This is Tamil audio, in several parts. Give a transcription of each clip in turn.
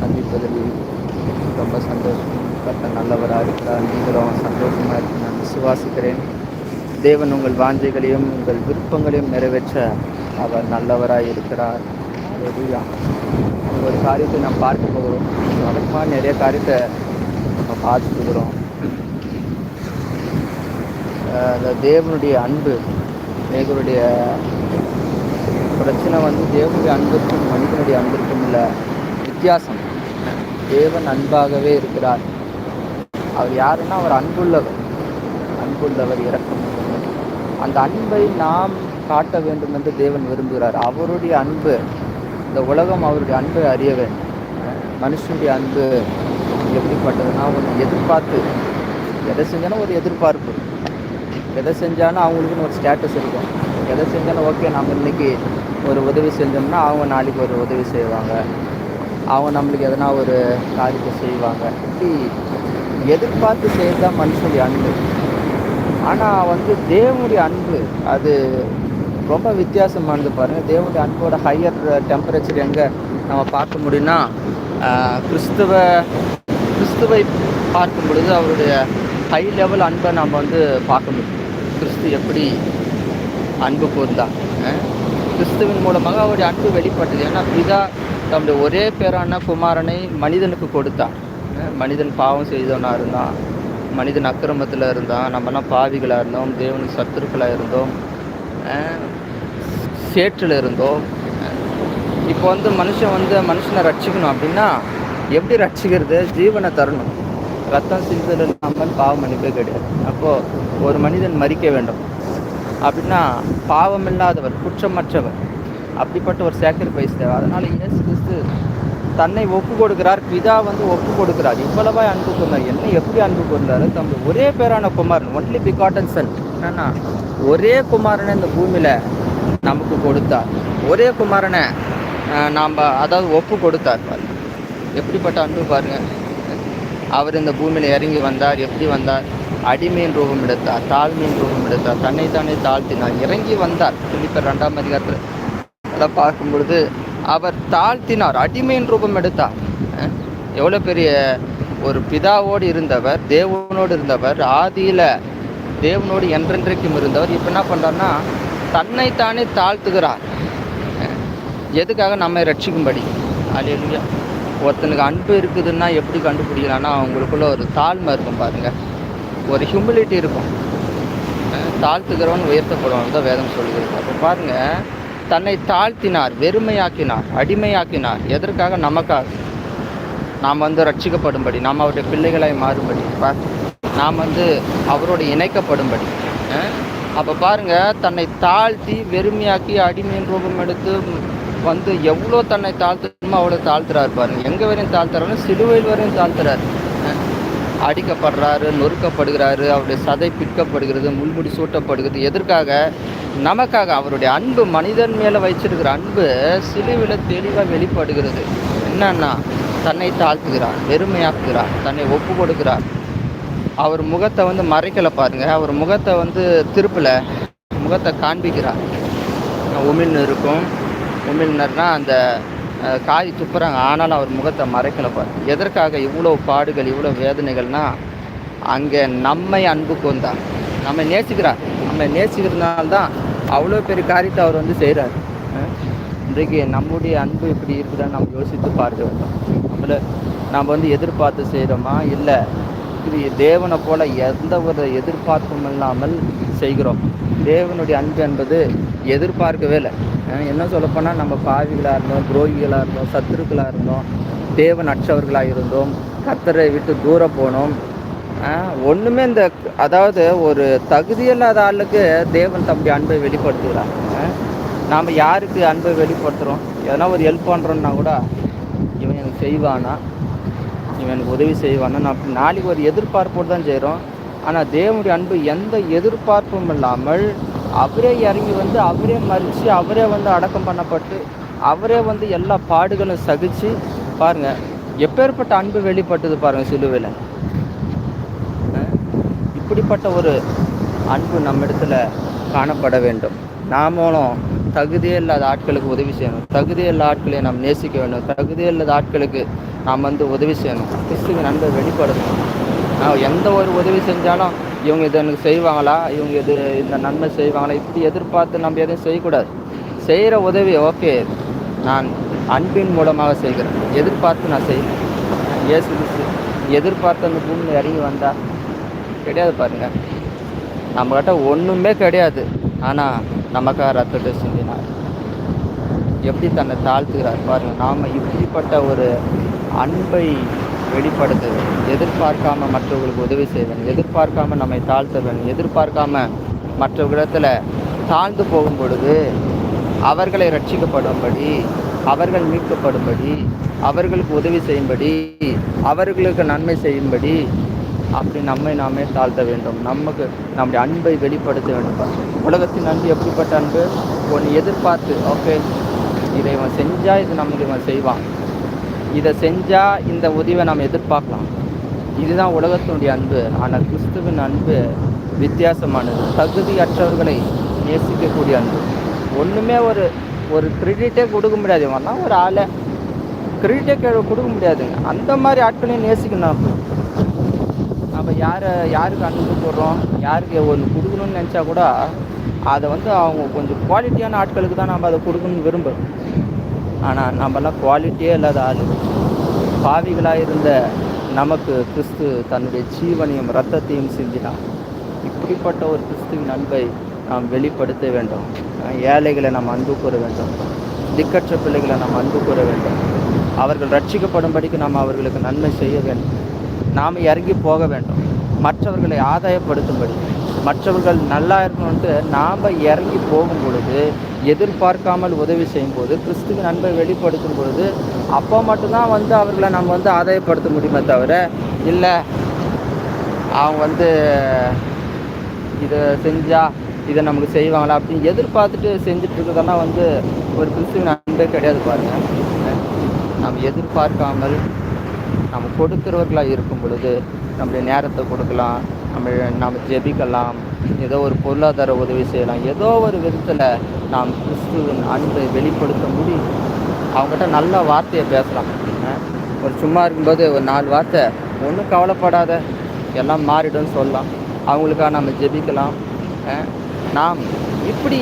சந்திப்பதில் ரொம்ப சந்தோஷம் கர்த்தர் நல்லவராக இருக்கிறார். நீங்களும் சந்தோஷமாக இருக்க நான் விசுவாசிக்கிறேன். தேவன் உங்கள் வாஞ்சைகளையும் உங்கள் விருப்பங்களையும் நிறைவேற்ற அவர் நல்லவராக இருக்கிறார். ஒரு காரியத்தை நாம் பார்க்க போகிறோம். வழக்கமாக நிறைய காரியத்தை நம்ம பார்த்துக்கிறோம் அந்த தேவனுடைய அன்பு தேவனுடைய பிரச்சனை வந்து தேவனுடைய அன்பிற்கும் மனிதனுடைய அன்பிற்கும் இல்லை. வித்தியாசம். தேவன் அன்பாகவே இருக்கிறார். அவர் யாருன்னா அவர் அன்புள்ளவர். அன்புள்ளவர் இறக்கம் அந்த அன்பை நாம் காட்ட வேண்டும் என்று தேவன் விரும்புகிறார். அவருடைய அன்பு இந்த உலகம் அவருடைய அன்பை அறிய வேண்டும். மனுஷனுடைய அன்பு எப்படிப்பட்டதுன்னா ஒரு எதிர்பார்த்து எதை செஞ்சாலும் ஒரு எதிர்பார்ப்பு. எதை செஞ்சாலும் அவங்களுக்குன்னு ஒரு ஸ்டேட்டஸ் இருக்கும். எதை செஞ்சாலும் ஓகே நம்ம இன்னைக்கு ஒரு உதவி செஞ்சோம்னா அவங்க நாளைக்கு ஒரு உதவி செய்வாங்க. அவங்க நம்மளுக்கு எதனா ஒரு காரியத்தை செய்வாங்க. இப்படி எதிர்பார்த்து செய்கிறது தான் மனுஷனுடைய அன்பு. ஆனால் வந்து தேவனுடைய அன்பு அது ரொம்ப வித்தியாசமானது பாருங்கள் தேவனுடைய அன்போட ஹையர் டெம்பரேச்சர் எங்கே நம்ம பார்க்க முடியும்னா கிறிஸ்துவ கிறிஸ்துவை பார்க்கும் பொழுது அவருடைய ஹை லெவல் அன்பை நம்ம வந்து பார்க்க முடியும். கிறிஸ்து எப்படி அன்பு கூர்ந்தார் கிறிஸ்துவின் மூலமாக அவருடைய அன்பு வெளிப்பட்டது. ஏன்னா பிதா தம்முடைய ஒரே பேரான குமாரனை மனிதனுக்கு கொடுத்தான். மனிதன் பாவம் செய்தவனாக இருந்தான். மனிதன் அக்கிரமத்தில் இருந்தான். நம்மலாம் பாவிகளாக இருந்தோம். தேவனுக்கு சத்துருக்களாக இருந்தோம். சேற்றில் இருந்தோம். இப்போ வந்து மனுஷன் வந்து மனுஷனை ரட்சிக்கணும் அப்படின்னா எப்படி ரட்சிக்கிறது? ஜீவனை தரணும். ரத்தம் சிந்தல் இல்லாமல் பாவம் மன்னிப்பே கிடையாது. அப்போது ஒரு மனிதன் மறிக்க வேண்டும். அப்படின்னா பாவமில்லாதவர் குற்றமற்றவர் அப்படிப்பட்ட ஒரு சாக்ரிஃபைஸ் தேவை. அதனால் இயேசு கிறிஸ்து தன்னை ஒப்பு கொடுக்கிறார். பிதா வந்து ஒப்பு கொடுக்கிறார். இவ்வளவா அன்பு கொண்டார். என்ன எப்படி அன்பு கொண்டாரு? தம்முடைய ஒரே பேரான குமாரன் ஒன்லி பிகாட்டன் சன் என்னன்னா ஒரே குமாரனை இந்த பூமியில் நமக்கு கொடுத்தார். ஒரே குமாரனை நாம் அதாவது ஒப்பு கொடுத்தார் பாருங்க. எப்படிப்பட்ட அன்பு பாருங்க. அவர் இந்த பூமியில் இறங்கி வந்தார். எப்படி வந்தார்? அடிமையின் ரூபம் எடுத்தார் தாழ்மையின் ரூபம் எடுத்தார். தன்னைத்தானே தாழ்த்தினார். இறங்கி வந்தார். பிலிப்பர் ரெண்டாம் அதிகாரத்தில். அதெல்லாம் பார்க்கும் பொழுது அவர் தாழ்த்தினார். அடிமையின் ரூபம் எடுத்தார். எவ்வளோ பெரிய ஒரு பிதாவோடு இருந்தவர் தேவனோடு இருந்தவர் ஆதியில் தேவனோடு என்றென்றைக்கும் இருந்தவர் இப்போ என்ன பண்ணுறாருன்னா தன்னைத்தானே தாழ்த்துகிறார். எதுக்காக நம்மை ரட்சிக்கும்படி? அல்லேலூயா ஒருத்தனுக்கு அன்பு இருக்குதுன்னா எப்படி கண்டுபிடிக்கலாம்னா அவங்களுக்குள்ள ஒரு தாழ்மை இருக்கும் பாருங்கள் ஒரு ஹியூமிலிட்டி இருக்கும். தாழ்த்துக்கிறவன் உயர்த்தப்படுவான் தான் வேதம் சொல்கிறது அப்போ பாருங்கள் தன்னை தாழ்த்தினார் வெறுமையாக்கினார் அடிமையாக்கினார். எதற்காக? நமக்காக. நாம் வந்து ரட்சிக்கப்படும்படி நாம் அவருடைய பிள்ளைகளாய் மாறும்படி. நாம் வந்து அவரோடு இணைக்கப்படும்படி. அப்போ பாருங்க தன்னை தாழ்த்தி வெறுமையாக்கி அடிமையின் ரூபம் எடுத்து வந்து எவ்வளோ தன்னை தாழ்த்தணுமோ அவ்வளோ தாழ்த்துறாரு பாருங்கள் எங்கே வரையும் தாழ்த்துறாருன்னு சிலுவையில் வரையும் தாழ்த்துறாரு. அடிக்கப்படுறாரு நொறுக்கப்படுகிறாரு அவருடைய சதை பிற்கப்படுகிறது முள்முடி சூட்டப்படுகிறது. எதற்காக? நமக்காக அவருடைய அன்பு மனிதன் மேலே வச்சிருக்கிற அன்பு சிலுவில் தெளிவாக வெளிப்படுகிறது. என்னன்னா தன்னை தாழ்த்துகிறார் வெறுமையாக்குகிறார் தன்னை ஒப்பு கொடுக்கிறார் அவர் முகத்தை வந்து மறைக்கலை பாருங்கள் அவர் முகத்தை வந்து திருப்பலை முகத்தை காண்பிக்கிறார். உமிழ்நு இருக்கும். உமிழ்நர்னா அந்த அஹ், காய் துப்புறாங்க. ஆனாலும் அவர் முகத்தை மறைக்கலை பார். எதற்காக இவ்வளோ பாடுகள் இவ்வளோ வேதனைகள்னால் அங்கே நம்மை அன்பு கொண்டார். நம்ம நேசிக்கிறார். நம்ம நேசிக்கிறதுனால்தான் அவ்வளோ பெரிய காரியத்தை அவர் வந்து செய்கிறார். இன்றைக்கு நம்முடைய அன்பு இப்படி இருக்குதான்னு நம்ம யோசித்து பார்க்க வேண்டும். நம்மளை நாம் வந்து எதிர்பார்த்து செய்கிறோமா? இல்லை. இது தேவனை போல் எந்த ஒரு எதிர்பார்ப்பும் இல்லாமல் செய்கிறோம். தேவனுடைய அன்பு என்பது எதிர்பார்க்கவே இல்லை. என்ன சொல்லப்போனால் நம்ம பாவிகளாக இருந்தோம் துரோகிகளாக இருந்தோம் சத்துருக்களாக இருந்தோம் தேவன் அற்றவர்களாக இருந்தோம் கத்தரை விட்டு தூரம் போனோம். ஒன்றுமே இந்த அதாவது ஒரு தகுதியில்லாத ஆளுக்கு தேவன் தம்பி அன்பை வெளிப்படுத்துகிறார். நாம் யாருக்கு அன்பை வெளிப்படுத்துகிறோம் எதனா ஒரு ஹெல்ப் பண்ணுறோன்னா கூட இவன் எனக்கு செய்வானா? இவன் எனக்கு உதவி செய்வானா? நான் நாளைக்கு ஒரு எதிர்பார்ப்போடு தான் செய்கிறோம் ஆனால் தேவனுடைய அன்பு எந்த எதிர்பார்ப்பும் இல்லாமல் அவரே இறங்கி வந்து அவரே மறித்து அவரே வந்து அடக்கம் பண்ணப்பட்டு அவரே வந்து எல்லா பாடுகளும் சகித்து பாருங்கள் எப்பேற்பட்ட அன்பு வெளிப்பட்டது பாருங்கள் சிலுவையில். இப்படிப்பட்ட ஒரு அன்பு நம்மிடத்துல காணப்பட வேண்டும். நாமளும் தகுதியே இல்லாத ஆட்களுக்கு உதவி செய்யணும். தகுதியே இல்லாத ஆட்களை நாம் நேசிக்க வேண்டும். தகுதியே இல்லாத ஆட்களுக்கு நாம் வந்து உதவி செய்யணும். கிறிஸ்துவின் அன்பை வெளிப்படுத்தணும். எந்த ஒரு உதவி செஞ்சாலும் இவங்க இதை எனக்கு செய்வாங்களா? இவங்க இது இந்த நன்மை செய்வாங்களா? இப்படி எதிர்பார்த்து நம்ம எதுவும் செய்யக்கூடாது. செய்கிற உதவி ஓகே நான் அன்பின் மூலமாக செய்கிறேன். எதிர்பார்த்து நான் செய்கிறேன். இயேசு கிறிஸ்து எதிர்பார்த்து அந்த பூமியில் இறங்கி வந்தால் கிடையாது பாருங்கள் நம்மக்கிட்ட ஒன்றுமே கிடையாது. ஆனால் நமக்காக ரத்தத்தை சிந்தினார். எப்படி தன்னை தாழ்த்துகிறார் பாருங்கள் நாம் இப்படிப்பட்ட ஒரு அன்பை வெளிப்படுத்த எதிர்பார்க்காம மற்றவர்களுக்கு உதவி செய்வேன் எதிர்பார்க்காம நம்மை தாழ்த்த வேண்டும் எதிர்பார்க்காம மற்றவர்களிடத்துல தாழ்ந்து போகும் பொழுது அவர்களை ரட்சிக்கப்படும்படி அவர்கள் மீட்கப்படும்படி அவர்களுக்கு உதவி செய்யும்படி அவர்களுக்கு நன்மை செய்யும்படி அப்படி நம்மை நாமே தாழ்த்த வேண்டும். நமக்கு நம்முடைய அன்பை வெளிப்படுத்த வேண்டும். உலகத்தின் அன்பு எப்படிப்பட்ட அன்பு? ஒன்று எதிர்பார்த்து ஓகே இதை இவன் செஞ்சால் இது நம்மளுக்கு இவன் செய்வான். இதை செஞ்சால் இந்த உதவியை நாம் எதிர்பார்க்கலாம். இதுதான் உலகத்தினுடைய அன்பு. ஆனால் கிறிஸ்துவின் அன்பு வித்தியாசமானது. தகுதியற்றவர்களை நேசிக்கக்கூடிய அன்பு. ஒன்றுமே ஒரு ஒரு கிரெடிட்டே கொடுக்க முடியாது. இவன்லாம் ஒரு ஆளை கிரெடிட்டே கொடுக்க முடியாதுங்க அந்த மாதிரி ஆட்களையும் நேசிக்கணும் நம்ம. நம்ம யாரை யாருக்கு அன்பு போடுறோம் யாருக்கு ஒன்று கொடுக்கணும்னு நினச்சா கூட அதை வந்து அவங்க கொஞ்சம் குவாலிட்டியான ஆட்களுக்கு தான் நம்ம அதை கொடுக்கணும்னு விரும்புகிறோம் ஆனால் நம்மலாம் குவாலிட்டியே இல்லாத ஆள். பாவிகளாக இருந்த நமக்கு கிறிஸ்து தன்னுடைய ஜீவனையும் ரத்தத்தையும் சிந்தினார் இப்படிப்பட்ட ஒரு கிறிஸ்துவின் அன்பை நாம் வெளிப்படுத்த வேண்டும். ஏழைகளை நாம் அன்பு கூற வேண்டும். திக்கற்ற பிள்ளைகளை நாம் அன்பு கூற வேண்டும். அவர்கள் ரட்சிக்கப்படும்படிக்கு நாம் அவர்களுக்கு நன்மை செய்ய வேண்டும். நாம் இறங்கி போக வேண்டும். மற்றவர்களை ஆதாயப்படுத்தும்படி. மற்றவர்கள் நல்லா இருக்கணும்ட்டு நாம் இறங்கி போகும் பொழுது எதிர்பார்க்காமல் உதவி செய்யும் போது கிறிஸ்துவின் அன்பை வெளிப்படுத்தும் பொழுது அப்போ மட்டும்தான் வந்து அவர்களை நம்ம வந்து ஆதாயப்படுத்த முடியுமே தவிர இல்லை அவங்க வந்து இதை செஞ்சால் இதை நமக்கு செய்வாங்களா அப்படின்னு எதிர்பார்த்துட்டு செஞ்சுட்டு இருக்கிறதெல்லாம் வந்து ஒரு கிறிஸ்துவின் அன்பே கிடையாது பாருங்கள் நம்ம எதிர்பார்க்காமல் நம்ம கொடுக்கிறவர்களாக இருக்கும் பொழுது நம்முடைய நேரத்தை கொடுக்கலாம் நம்ம நாம் ஜெபிக்கலாம். ஏதோ ஒரு பொருளாதார உதவி செய்யலாம். ஏதோ ஒரு விதத்தில் நாம் கிறிஸ்துவின் அன்பை வெளிப்படுத்த முடியும். அவங்ககிட்ட நல்ல வார்த்தையை பேசலாம். ஒரு சும்மா இருக்கும்போது ஒரு நாலு வார்த்தை ஒன்றும் கவலைப்படாத. எல்லாம் மாறிடும்னு சொல்லலாம். அவங்களுக்காக நம்ம ஜெபிக்கலாம். நாம் இப்படி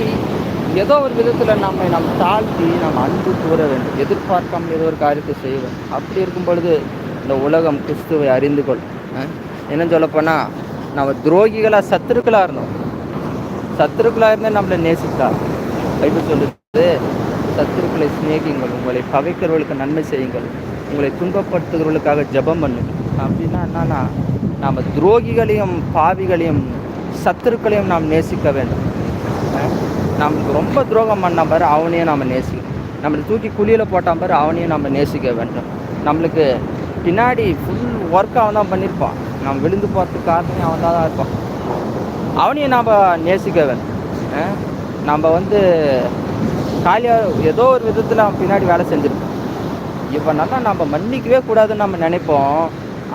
ஏதோ ஒரு விதத்தில் நம்மை நாம் தாழ்த்தி நாம் அன்பு கூற வேண்டும். எதிர்பார்க்காமல் ஏதோ ஒரு காரியத்தை செய்வேன் அப்படி இருக்கும் பொழுது இந்த உலகம் கிறிஸ்துவை அறிந்து கொள். என்ன சொல்லப்போனால் நம்ம துரோகிகளாக சத்துருக்களாக இருந்தோம். சத்துருக்களாக இருந்தே நம்மளை நேசித்தார் பைபிள் சொல்லுது சத்துருக்களை சிநேகிங்கள் உங்களை பகைக்கிறவர்களுக்கு நன்மை செய்யுங்கள் உங்களை துன்பப்படுத்துகிறவர்களுக்காக ஜெபம் பண்ணுங்கள். அப்படின்னா என்னன்னா நாம் துரோகிகளையும் பாவிகளையும் சத்துருக்களையும் நாம் நேசிக்க வேண்டும். நம்மளுக்கு ரொம்ப துரோகம் பண்ண பாரு அவனையும் நாம் நேசிக்கணும். நம்மளை தூக்கி குழியில் போட்டான் பாரு அவனையும் நம்ம நேசிக்க வேண்டும். நம்மளுக்கு பின்னாடி ஃபுல் ஒர்க் அவன் தான் பண்ணியிருப்பான். நம்ம விழுந்து போகிறதுக்கு காரணமே அவன் தான் இருப்பான். அவனையும் நாம் நேசிக்கவன் நம்ம வந்து காலியாக ஏதோ ஒரு விதத்தில் அவன் பின்னாடி வேலை செஞ்சுருப்போம் இவனெல்லாம் நம்ம மன்னிக்கவே கூடாதுன்னு நம்ம நினைப்போம்.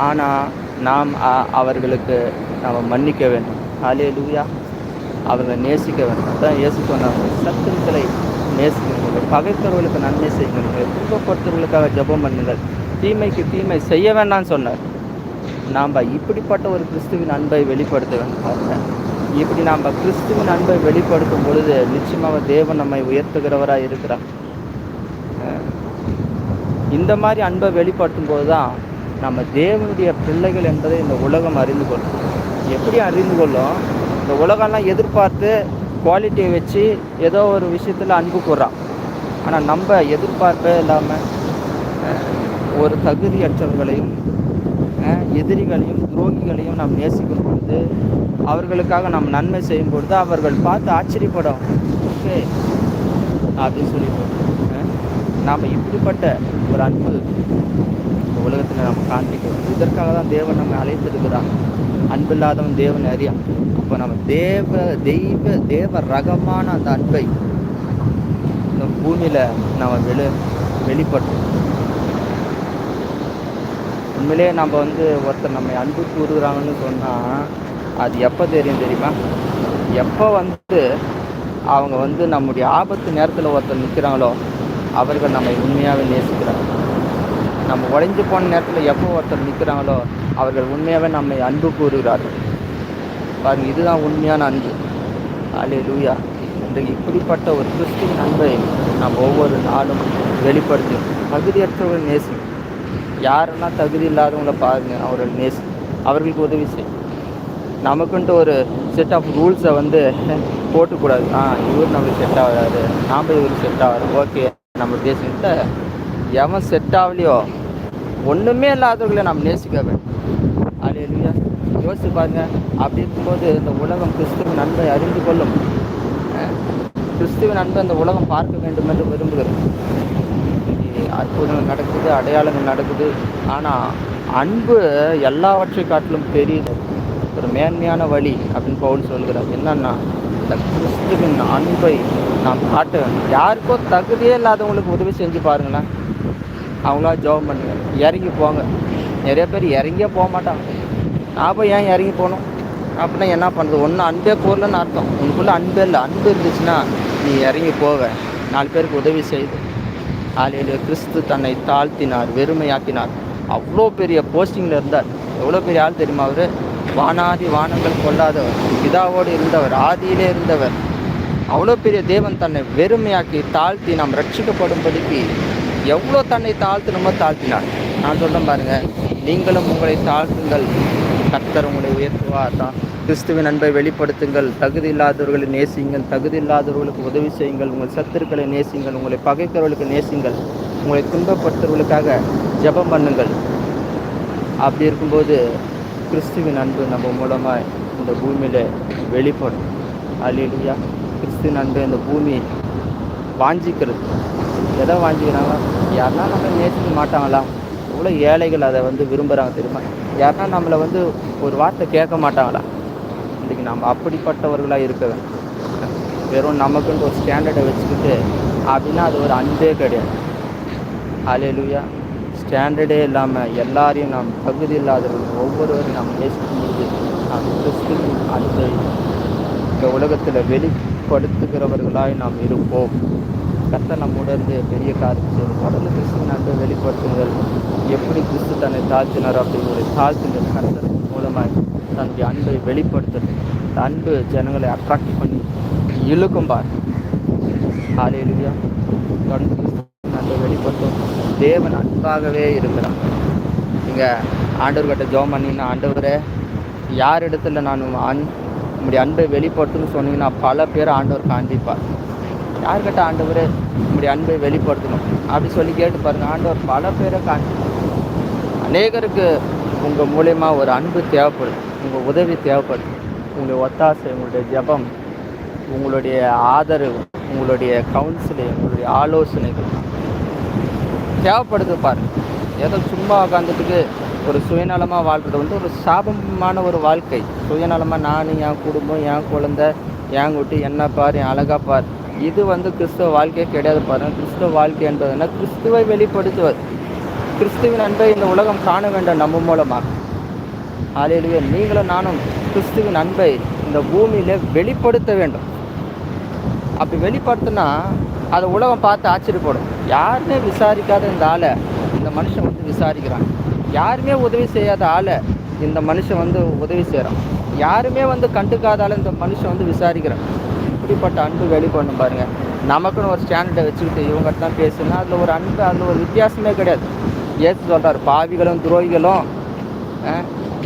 ஆனால் நாம் அவர்களுக்கு நாம் மன்னிக்க வேண்டும். ஆலே லூயா அவர்களை நேசிக்க வேண்டும். அதான் இயேசு சொன்னாங்க சத்துருக்களை நேசிக்கிறவர்கள் பகைத்தவர்களுக்கு நன்மை செய்யுங்கள். துன்பப்படுத்தவர்களுக்காக ஜெபம் பண்ணுங்கள். தீமைக்கு தீமை செய்ய வேண்டாம்னு சொன்னார். நாம் இப்படிப்பட்ட ஒரு கிறிஸ்துவின் அன்பை வெளிப்படுத்த வேண்டும் இப்படி நாம் கிறிஸ்துவின் அன்பை வெளிப்படுத்தும் பொழுது நிச்சயமாக தேவன் நம்மை உயர்த்துகிறவராக இருக்கிறார். இந்த மாதிரி அன்பை வெளிப்படுத்தும் போது தான் நம்ம தேவனுடைய பிள்ளைகள் என்பதை இந்த உலகம் அறிந்து கொள்ளும். எப்படி அறிந்து கொள்ளும்? இந்த உலகம்லாம் எதிர்பார்த்து குவாலிட்டியை வச்சு ஏதோ ஒரு விஷயத்தில் அன்பு கூறான். ஆனால் நம்ம எதிர்பார்ப்பே இல்லாமல் ஒரு தகுதியற்றவர்களையும் எதிரிகளையும் துரோகிகளையும் நாம் நேசிக்கும் பொழுது அவர்களுக்காக நாம் நன்மை செய்யும் பொழுது அவர்கள் பார்த்து ஆச்சரியப்படும். ஓகே அப்படின்னு சொல்லி நாம் இப்படிப்பட்ட ஒரு அன்பு இந்த உலகத்தில் நம்ம காண்பிக்கிறோம். இதற்காக தான் தேவன் நம்ம அழைத்திருக்கிறான் அன்பில்லாதவன் தேவன் அறியான் அப்போ நம்ம தேவ தெய்வ தேவ ரகமான அந்த அன்பை இந்த பூமியில் நம்ம வெளி வெளிப்படுத்தணும். உண்மையிலேயே நம்ம வந்து ஒருத்தர் நம்ம அன்பு கூறுகிறாங்கன்னு சொன்னால் அது எப்போ தெரியும் தெரியுமா? எப்போ வந்து அவங்க வந்து நம்முடைய ஆபத்து நேரத்தில் ஒருத்தர் நிற்கிறாங்களோ அவர்கள் நம்மை உண்மையாகவே நேசிக்கிறாங்க. நம்ம உடைஞ்சு போன நேரத்தில் எப்போ ஒருத்தர் நிற்கிறாங்களோ அவர்கள் உண்மையாகவே நம்மை அன்பு கூறுகிறார்கள். பாருங்க இதுதான் உண்மையான அன்பு. அலே லூயா இன்றைக்கு இப்படிப்பட்ட ஒரு கிறிஸ்டின் அன்பை நாம் ஒவ்வொரு நாளும் வெளிப்படுத்தி தகுதியற்றவர்கள் நேசிக்கும் யாரெல்லாம் தகுதி இல்லாதவங்கள பாருங்க அவர்கள் நேசி அவர்களுக்கு உதவி செய். நமக்குன்ட்டு ஒரு செட் ஆஃப் ரூல்ஸை வந்து போட்டுக்கூடாது. ஆ இவர் நம்மளுக்கு செட் ஆகாது நாம் இவருக்கு செட் ஆகாது. ஓகே நம்ம பேசிட்டு எவன் செட் ஆகலையோ ஒன்றுமே இல்லாதவர்களை நாம் நேசிக்க வேண்டும். அலையிலுயா யோசிச்சு பாருங்க அப்படி இருக்கும்போது இந்த உலகம் கிறிஸ்துவின் அன்பை அறிந்து கொள்ளும். கிறிஸ்துவின் அன்பை இந்த உலகம் பார்க்க வேண்டும் என்று விரும்புகிறது அற்புதங்கள் நடக்குது அடையாளங்கள் நடக்குது. ஆனால் அன்பு எல்லாவற்றை காட்டிலும் பெரியது. ஒரு மேன்மையான வழி அப்படின்னு பவுல் சொல்கிறார். என்னன்னா இந்த கிறிஸ்துவின் அன்பை நாம் காட்ட வேண்டும். யாருக்கோ தகுதியே இல்லாதவங்களுக்கு உதவி செஞ்சு பாருங்களேன். அவங்களா ஜெபம் பண்ணுங்க. இறங்கி போங்க. நிறைய பேர் இறங்கியே போக மாட்டாங்க. நான் போய் ஏன் இறங்கி போகணும்? அப்படின்னா என்ன பண்ணுறது ஒன்றும் அன்பே போடலன்னு அர்த்தம். உனக்குள்ளே அன்பே இல்லை. அன்பு இருந்துச்சுன்னா நீ இறங்கி போக. நாலு பேருக்கு உதவி செய்து. ஆலையில் கிறிஸ்து தன்னை தாழ்த்தினார் வெறுமையாக்கினார். அவ்வளோ பெரிய போஸ்டிங்கில் இருந்தார். எவ்வளோ பெரிய ஆள் தெரியுமா அவர்? வானாதி வானங்கள் கொள்ளாதவர் பிதாவோடு இருந்தவர் ஆதியிலே இருந்தவர். அவ்வளோ பெரிய தேவன் தன்னை வெறுமையாக்கி தாழ்த்தி நாம் ரட்சிக்கப்படும்படிக்கு எவ்வளோ தன்னை தாழ்த்தணுமோ தாழ்த்தினார். நான் சொல்கிறேன் பாருங்கள் நீங்களும் உங்களை தாழ்த்துங்கள். கர்த்தர் உங்களை உயர்த்துவார். தான் கிறிஸ்துவின் அன்பை வெளிப்படுத்துங்கள். தகுதி இல்லாதவர்களை நேசியுங்கள். தகுதி இல்லாதவர்களுக்கு உதவி செய்யுங்கள். உங்கள் சத்துருக்களை நேசியுங்கள். உங்களை பகைக்கிறவர்களுக்கு நேசியுங்கள். உங்களை துன்பப்படுத்துறவர்களுக்காக ஜெபம் பண்ணுங்கள். அப்படி இருக்கும்போது கிறிஸ்துவின் அன்பு நம்ம மூலமாக இந்த பூமியில் வெளிப்படும். அல்லேலூயா கிறிஸ்துவின் அன்பு இந்த பூமி வாஞ்சிக்கிறது. எதை வாஞ்சிக்கிறாங்க? யாருன்னா நம்ம நேசிக்க மாட்டாங்களா? எவ்வளோ ஏழைகள் அதை வந்து விரும்புகிறாங்க தெரியுமா? யாருன்னா நம்மளை வந்து ஒரு வார்த்தை கேட்க மாட்டாங்களா? இன்றைக்கி நம்ம அப்படிப்பட்டவர்களாக இருக்க வேண்டும். வெறும் நமக்குன்ட்டு ஒரு ஸ்டாண்டர்டை வச்சுக்கிட்டு அப்படின்னா அது ஒரு அன்பே கிடையாது. அலையலுயா ஸ்டாண்டர்டே இல்லாமல் எல்லாரையும் நாம் தகுதி இல்லாதவர்கள் ஒவ்வொருவரையும் நாம் நேசிக்கும் போது நாம் கிறிஸ்துவின் அன்பை இந்த உலகத்தில் வெளிப்படுத்துகிறவர்களாய் நாம் இருப்போம். கர்த்தர் நம்முடந்து பெரிய காரியம் செய்யும் தொடர்ந்து கிறிஸ்துவின் அன்பை வெளிப்படுத்துங்கள். எப்படி கிறிஸ்து தன்னை தாழ்த்தினார் அப்படிங்கிற தாழ்த்துங்கள் கர்த்தர் மூலமாக தன்னுடைய அன்பை வெளிப்படுத்துது இந்த அன்பு ஜனங்களை அட்ராக்ட் பண்ணி இழுக்கும் பார். காலை எழுதியா அன்பை வெளிப்படுத்தும். தேவன் அன்பாகவே இருக்கிறான் நீங்கள் ஆண்டவர்கிட்ட ஜோம் பண்ணிங்கன்னா ஆண்டவரே யார் இடத்துல நான் அன் உங்களுடைய அன்பை வெளிப்படுத்தணும்னு சொன்னீங்கன்னா பல பேர் ஆண்டவர் காண்பிப்பார். யார்கிட்ட ஆண்டவர் உங்களுடைய அன்பை வெளிப்படுத்தணும்? அப்படி சொல்லி கேட்டு பாருங்கள் ஆண்டவர் பல பேரை காண்பிப்பார். அநேகருக்கு உங்கள் மூலயமா ஒரு அன்பு தேவைப்படுது. உங்கள் உதவி தேவைப்படுது உங்களுடைய ஒத்தாசை உங்களுடைய ஜெபம் உங்களுடைய ஆதரவு உங்களுடைய கவுன்சிலிங் உங்களுடைய ஆலோசனைகள் தேவைப்படுது பாருங்கள் ஏதோ சும்மா உட்காந்துட்டுக்கு ஒரு சுயநலமாக வாழ்கிறது வந்து ஒரு சாபமான ஒரு வாழ்க்கை. சுயநலமாக நான் என் குடும்பம் என் குழந்தை என் குட்டி என்ன பார் என் அழகா பார். இது வந்து கிறிஸ்துவ வாழ்க்கையே கிடையாது பாருங்கள் கிறிஸ்துவ வாழ்க்கை என்பதுன்னா கிறிஸ்துவை வெளிப்படுத்துவது. கிறிஸ்துவின் அன்பை இந்த உலகம் காண வேண்டும் நம்ம மூலமாக. ஆலையிலேயே நீங்களும் நானும் கிறிஸ்துவின் அன்பை இந்த பூமியில் வெளிப்படுத்த வேண்டும். அப்படி வெளிப்படுத்தினா அதை உலகம் பார்த்து ஆச்சரியப்படும். யாருமே விசாரிக்காத இந்த ஆளை இந்த மனுஷன் வந்து விசாரிக்கிறான். யாருமே உதவி செய்யாத ஆளை இந்த மனுஷன் வந்து உதவி செய்கிறான் யாருமே வந்து கண்டுக்காத ஆளை இந்த மனுஷன் வந்து விசாரிக்கிறான். இப்படிப்பட்ட அன்பு வெளிப்படணும் பாருங்கள் நமக்குன்னு ஒரு ஸ்டாண்டர்டை வச்சுக்கிட்டு இவங்ககிட்ட தான் பேசுனா அதில் ஒரு அன்பு அதில் ஒரு வித்தியாசமே கிடையாது. ஏசு சொல்கிறார் பாவிகளும் துரோகிகளும்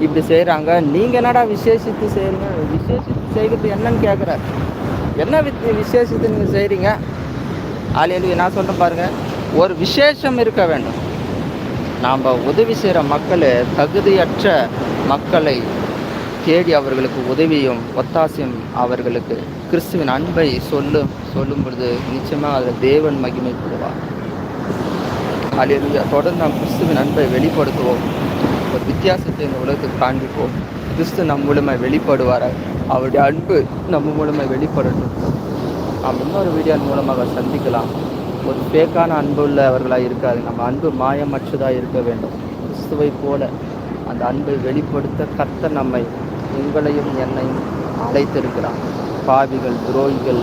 இப்படி செய்கிறாங்க நீங்கள் என்னடா விசேஷித்து செய்கிறீங்க விசேஷித்து செய்கிறது என்னன்னு கேட்குறாரு. என்ன வித் விசேஷித்து நீங்கள் செய்கிறீங்க ஆலையில் நான் சொல்கிறேன் பாருங்கள் ஒரு விசேஷம் இருக்க வேண்டும். நாம் உதவி செய்கிற மக்கள் தகுதியற்ற மக்களை தேடி அவர்களுக்கு உதவியும் ஒத்தாசையும் அவர்களுக்கு கிறிஸ்துவின் அன்பை சொல்லும் சொல்லும் பொழுது நிச்சயமாக அதில் தேவன் மகிமைப்படுவார். அதில் தொடர்ந்து நாம் கிறிஸ்துவின் அன்பை வெளிப்படுத்துவோம். ஒரு வித்தியாசத்தை இந்த உலகத்துக்கு காண்பிப்போம். கிறிஸ்து நம் மூலமாக வெளிப்படுவார்? அவருடைய அன்பு நம்ம மூலமாக வெளிப்படட்டும். நாம் இன்னொரு வீடியோ மூலமாக சந்திக்கலாம். ஒரு பேக்கான அன்பு உள்ளவர்களாக இருக்காது நம்ம அன்பு மாயமற்றதாக இருக்க வேண்டும். கிறிஸ்துவை போல அந்த அன்பை வெளிப்படுத்த கத்த நம்மை உங்களையும் என்னையும் அழைத்திருக்கிறார். பாவிகள் துரோகிகள்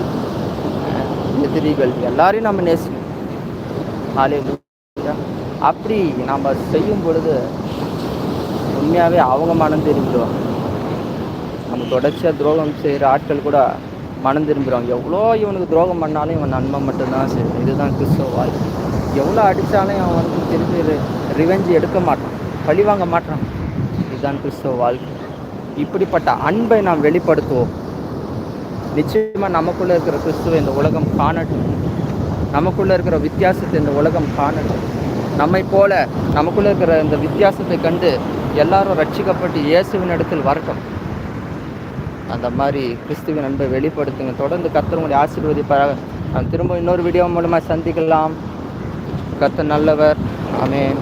எதிரிகள் எல்லாரையும் நம்ம நேசிக்கணும் ஹாலே அப்படி நாம் செய்யும் பொழுது உண்மையாகவே அவங்க மனம் திரும்பிடுவாங்க நம்ம தொடர்ச்சியாக துரோகம் செய்கிற ஆட்கள் கூட மனம் திரும்பிடுவாங்க. எவ்வளோ இவனுக்கு துரோகம் பண்ணாலும் இவன் நன்மை மட்டும்தான் செய்யும் இதுதான் கிறிஸ்தவ வாழ்க்கை. எவ்வளோ அடித்தாலும் அவன் வந்து திரும்பி ரிவெஞ்ச் எடுக்க மாட்டான். பழி வாங்க மாட்டான். இதுதான் கிறிஸ்தவ வாழ்க்கை. இப்படிப்பட்ட அன்பை நாம் வெளிப்படுத்துவோம். நிச்சயமாக நமக்குள்ளே இருக்கிற கிறிஸ்துவ இந்த உலகம் காணட்டும். நமக்குள்ளே இருக்கிற வித்தியாசத்தை இந்த உலகம் காணட்டும். நம்மை போல நமக்குள்ளே இருக்கிற இந்த வித்தியாசத்தை கண்டு எல்லாரும் ரட்சிக்கப்பட்டு இயேசுவின் இடத்தில் வரட்டும். அந்த மாதிரி கிறிஸ்துவின் அன்பை வெளிப்படுத்துங்க. தொடர்ந்து கத்தருங்களுடைய ஆசீர்வதிப்பாக நான் திரும்ப இன்னொரு வீடியோ மூலமாக சந்திக்கலாம். கர்த்தர் நல்லவர். அமேன்